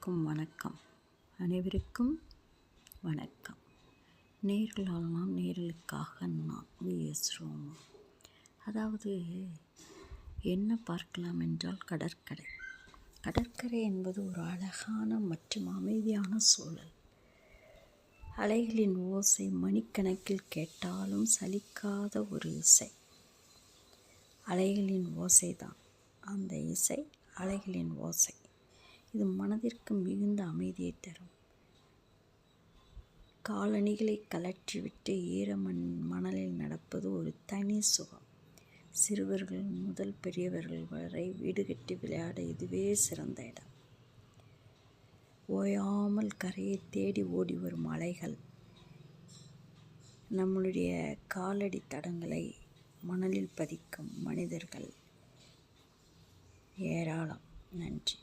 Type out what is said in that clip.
அனைவருக்கும் வணக்கம். அனைவருக்கும் வணக்கம். நேர்களால் நாம் நேர்களுக்காக நான் விஎஸ் ரோமா அதாவது என்ன பார்க்கலாம் என்றால் கடற்கரை. கடற்கரை என்பது ஒரு அழகான மற்றும் அமைதியான சூழல். அலைகளின் ஓசை மணிக்கணக்கில் கேட்டாலும் சலிக்காத ஒரு இசை. அலைகளின் ஓசைதான். அந்த இசை அலைகளின் ஓசை. இது மனதிற்கு மிகுந்த அமைதியை தரும். காலணிகளை கலற்றிவிட்டு ஈரமண் மணலில் நடப்பது ஒரு தனி சுகம். சிறுவர்கள் முதல் பெரியவர்கள் வரை வீடு கட்டி விளையாட இதுவே சிறந்த இடம். ஓயாமல் கரையை தேடி ஓடி வரும் அலைகள் நம்மளுடைய காலடி தடங்களை மணலில் பதிக்கும் மனிதர்கள். ஏராளம். நன்றி.